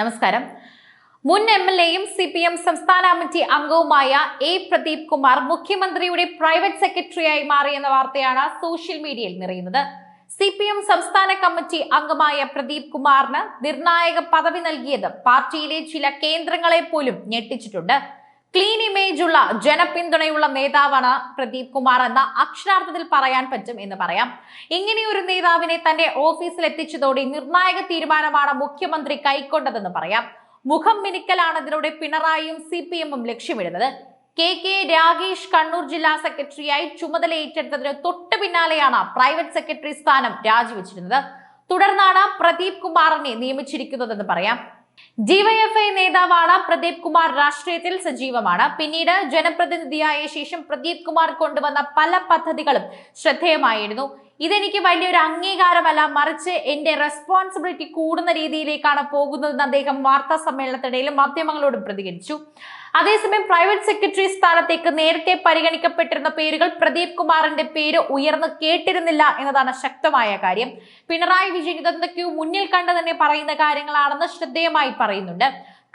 നമസ്കാരം. മുൻ M L എയും സി പി എം സംസ്ഥാന കമ്മിറ്റി അംഗവുമായ എ പ്രദീപ് കുമാർ മുഖ്യമന്ത്രിയുടെ പ്രൈവറ്റ് സെക്രട്ടറിയായി മാറിയെന്ന വാർത്തയാണ് സോഷ്യൽ മീഡിയയിൽ നിറയുന്നത്. സി പി എം സംസ്ഥാന കമ്മിറ്റി അംഗമായ പ്രദീപ് കുമാറിന് നിർണായക പദവി നൽകിയത് പാർട്ടിയിലെ ചില കേന്ദ്രങ്ങളെ പോലും ഞെട്ടിച്ചിട്ടുണ്ട്. ക്ലീൻ ഇമേജ് ഉള്ള ജനപിന്തുണയുള്ള നേതാവാണ് പ്രദീപ് കുമാർ എന്ന അക്ഷരാർത്ഥത്തിൽ പറയാൻ പറ്റും എന്ന് പറയാം. ഇങ്ങനെയൊരു നേതാവിനെ തന്റെ ഓഫീസിൽ എത്തിച്ചതോടെ നിർണായക തീരുമാനമാണ് മുഖ്യമന്ത്രി കൈക്കൊണ്ടതെന്ന് പറയാം. മുഖം മിനുക്കലാണ് ഇതിലൂടെ പിണറായിയും സി പി എമ്മും ലക്ഷ്യമിടുന്നത്. കെ കെ രാഗേഷ് കണ്ണൂർ ജില്ലാ സെക്രട്ടറിയായി ചുമതല ഏറ്റെടുത്തതിന് തൊട്ടു പിന്നാലെയാണ് പ്രൈവറ്റ് സെക്രട്ടറി സ്ഥാനം രാജിവെച്ചിരുന്നത്. തുടർന്നാണ് പ്രദീപ് കുമാറിനെ നിയമിച്ചിരിക്കുന്നതെന്ന് പറയാം. ഡിവൈഎഫ്ഐ നേതാവാണ് പ്രദീപ് കുമാർ രാഷ്ട്രീയത്തിൽ സജീവമാണ്. പിന്നീട് ജനപ്രതിനിധിയായ ശേഷം പ്രദീപ് കുമാർ കൊണ്ടുവന്ന പല പദ്ധതികളും ശ്രദ്ധേയമായിരുന്നു. ഇതെനിക്ക് വലിയൊരു അംഗീകാരമല്ല. മറിച്ച് എന്റെ റെസ്പോൺസിബിലിറ്റി കൂടുന്ന രീതിയിലേക്കാണ് പോകുന്നതെന്ന് അദ്ദേഹം വാർത്താ സമ്മേളനത്തിനിടയിലും മാധ്യമങ്ങളോട് പ്രതികരിച്ചു. അതേസമയം പ്രൈവറ്റ് സെക്രട്ടറി സ്ഥാനത്തേക്ക് നേരത്തെ പരിഗണിക്കപ്പെട്ടിരുന്ന പേരുകൾ പ്രദീപ് കുമാറിന്റെ പേര് ഉയർന്നു കേട്ടിരുന്നില്ല എന്നതാണ് ശക്തമായ കാര്യം. പിണറായി വിജയൻ ഇതെന്തൊക്കെയോ മുന്നിൽ കണ്ട് തന്നെ പറയുന്ന കാര്യങ്ങളാണെന്ന് ശ്രദ്ധേയമായി പറയുന്നുണ്ട്.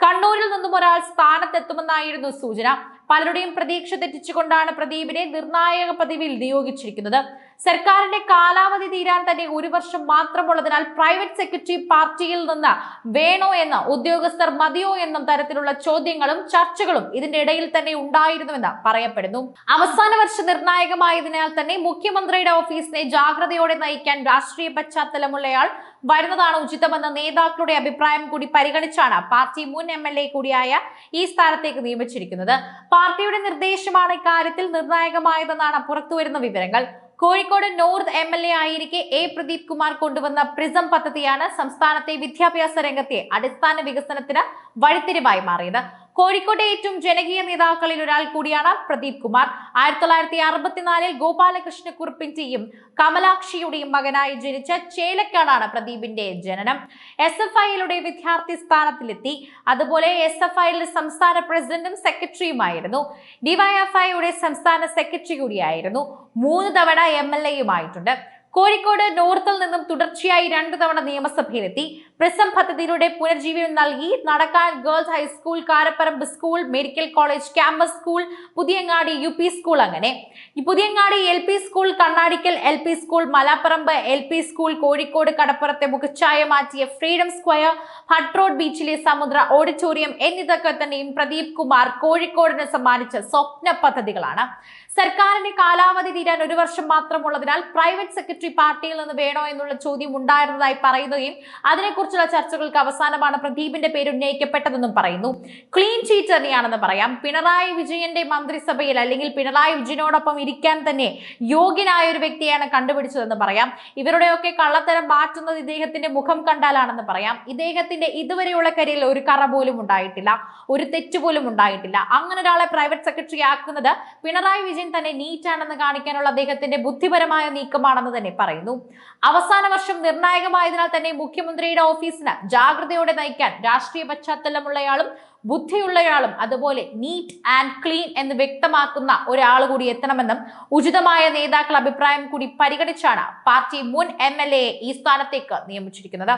കണ്ണൂരിൽ നിന്നും ഒരാൾ സ്ഥാനത്തെത്തുമെന്നായിരുന്നു സൂചന. പലരുടെയും പ്രതീക്ഷ തെറ്റിച്ചുകൊണ്ടാണ് പ്രദീപിനെ നിർണായക പദവിയിൽ നിയോഗിച്ചിരിക്കുന്നത്. സർക്കാരിന്റെ കാലാവധി തീരാൻ തന്നെ ഒരു വർഷം മാത്രമുള്ളതിനാൽ പ്രൈവറ്റ് സെക്രട്ടറി പാർട്ടിയിൽ നിന്ന് വേണോ എന്ന് ഉദ്യോഗസ്ഥർ മതിയോ എന്നും തരത്തിലുള്ള ചോദ്യങ്ങളും ചർച്ചകളും ഇതിന്റെ ഇടയിൽ തന്നെ ഉണ്ടായിരുന്നുവെന്ന് പറയപ്പെടുന്നു. അവസാന വർഷ നിർണായകമായതിനാൽ തന്നെ മുഖ്യമന്ത്രിയുടെ ഓഫീസിനെ ജാഗ്രതയോടെ നയിക്കാൻ രാഷ്ട്രീയ പശ്ചാത്തലമുള്ളയാൾ വരുന്നതാണ് ഉചിതമെന്ന നേതാക്കളുടെ അഭിപ്രായം കൂടി പരിഗണിച്ചാണ് പാർട്ടി മുൻ എം എൽ എ കൂടിയായ ഈ സ്ഥാനത്തേക്ക് നിയമിച്ചിരിക്കുന്നത്. പാർട്ടിയുടെ നിർദ്ദേശമാണ് ഇക്കാര്യത്തിൽ നിർണായകമായതെന്നാണ് പുറത്തുവരുന്ന വിവരങ്ങൾ. Kozhikode north M L A ആയിരിക്കെ A Pradeep Kumar കൊണ്ടുവന്ന പ്രിസം പദ്ധതിയാണ് സംസ്ഥാനത്തെ വിദ്യാഭ്യാസ രംഗത്തെ അടിസ്ഥാന വികസനത്തിന് വഴിത്തിരിവായി മാറിയത്. കോഴിക്കോട്ടെ ഏറ്റവും ജനകീയ നേതാക്കളിൽ ഒരാൾ കൂടിയാണ് പ്രദീപ് കുമാർ. ആയിരത്തി തൊള്ളായിരത്തി അറുപത്തിനാലിൽ ഗോപാലകൃഷ്ണ കുറുപ്പിന്റെയും കമലാക്ഷിയുടെയും മകനായി ജനിച്ച ചേലക്കാടാണ് പ്രദീപിന്റെ ജനനം. എസ് എഫ് ഐയിലൂടെ വിദ്യാർത്ഥി സ്ഥാനത്തിലെത്തി. അതുപോലെ എസ് എഫ് ഐയിൽ സംസ്ഥാന പ്രസിഡന്റും സെക്രട്ടറിയുമായിരുന്നു. ഡിവൈഎഫ്ഐയുടെ സംസ്ഥാന സെക്രട്ടറി കൂടിയായിരുന്നു. മൂന്ന് തവണ എം എൽ എയുമായിട്ടുണ്ട്. കോഴിക്കോട് നോർത്തിൽ നിന്നും തുടർച്ചയായി രണ്ടു തവണ നിയമസഭയിലെത്തി. പ്രിസം പദ്ധതിയിലൂടെ പുനർജീവനം നൽകി. നടക്കാൻ girls high school Karaparamba school medical college campus school Puthiyangadi U P school അങ്ങനെ. Puthiyangadi L P school Kannadikkal L P school Malaparamba L P school Kozhikode കടപ്പുറത്തെ മുഖച്ഛായ മാറ്റിയ ഫ്രീഡം സ്ക്വയർ ഹട്ട് റോഡ് ബീച്ചിലെ സമുദ്ര auditorium എന്നിതൊക്കെ തന്നെയും പ്രദീപ് കുമാർ കോഴിക്കോടിന് സമ്മാനിച്ച സ്വപ്ന പദ്ധതികളാണ്. സർക്കാരിന്റെ കാലാവധി തീരാൻ ഒരു വർഷം മാത്രമുള്ളതിനാൽ പ്രൈവറ്റ് സെക്രട്ടറി പാർട്ടിയിൽ നിന്ന് വേണോ എന്നുള്ള ചോദ്യം ഉണ്ടായിരുന്നതായി പറയുകയും അതിനെക്കുറിച്ചുള്ള ചർച്ചകൾക്ക് അവസാനമാണ് പ്രദീപിന്റെ പേര് ഉന്നയിക്കപ്പെട്ടതെന്നും പറയുന്നു. ക്ലീൻ ചീറ്റ് തന്നെയാണെന്ന് പറയാം. പിണറായി വിജയന്റെ മന്ത്രിസഭയിൽ അല്ലെങ്കിൽ പിണറായി വിജയനോടൊപ്പം ഇരിക്കാൻ തന്നെ യോഗ്യനായ ഒരു വ്യക്തിയാണ് കണ്ടുപിടിച്ചതെന്ന് പറയാം. ഇവരുടെയൊക്കെ കള്ളത്തരം മാറ്റുന്നത് ഇദ്ദേഹത്തിന്റെ മുഖം കണ്ടാലാണെന്ന് പറയാം. ഇദ്ദേഹത്തിന്റെ ഇതുവരെയുള്ള കരിയറിൽ ഒരു കറ പോലും ഉണ്ടായിട്ടില്ല. ഒരു തെറ്റ് പോലും ഉണ്ടായിട്ടില്ല. അങ്ങനെ ഒരാളെ പ്രൈവറ്റ് സെക്രട്ടറി ആക്കുന്നത് പിണറായി വിജയൻ തന്നെ നീറ്റാണെന്ന് കാണിക്കാനുള്ള അദ്ദേഹത്തിന്റെ ബുദ്ധിപരമായ നീക്കമാണെന്ന് തന്നെ പറയുന്നു. അവസാന വർഷം നിർണായകമായതിനാൽ തന്നെ മുഖ്യമന്ത്രിയുടെ ഓഫീസിന് ജാഗ്രതയോടെ നയിക്കാൻ രാഷ്ട്രീയ പശ്ചാത്തലമുള്ളയാളും ബുദ്ധിയുള്ളയാളും അതുപോലെ നീറ്റ് ആൻഡ് ക്ലീൻ എന്ന് വ്യക്തമാക്കുന്ന ഒരാൾ കൂടി എത്തണമെന്നും ഉചിതമായ നേതാക്കൾ അഭിപ്രായം കൂടി പരിഗണിച്ചാണ് പാർട്ടി മുൻ എം ഈ സ്ഥാനത്തേക്ക് നിയമിച്ചിരിക്കുന്നത്.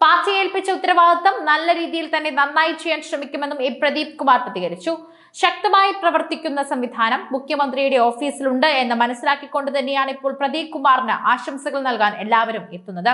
പാർട്ടി ഏൽപ്പിച്ച ഉത്തരവാദിത്തം നല്ല രീതിയിൽ തന്നെ നന്നായി ചെയ്യാൻ ശ്രമിക്കുമെന്നും എ പ്രദീപ് കുമാർ പ്രതികരിച്ചു. ശക്തമായി പ്രവർത്തിക്കുന്ന സംവിധാനം മുഖ്യമന്ത്രിയുടെ ഓഫീസിലുണ്ട് എന്ന് മനസ്സിലാക്കിക്കൊണ്ട് തന്നെയാണ് ഇപ്പോൾ പ്രദീപ് കുമാറിന് ആശംസകൾ നൽകാൻ എല്ലാവരും എത്തുന്നത്.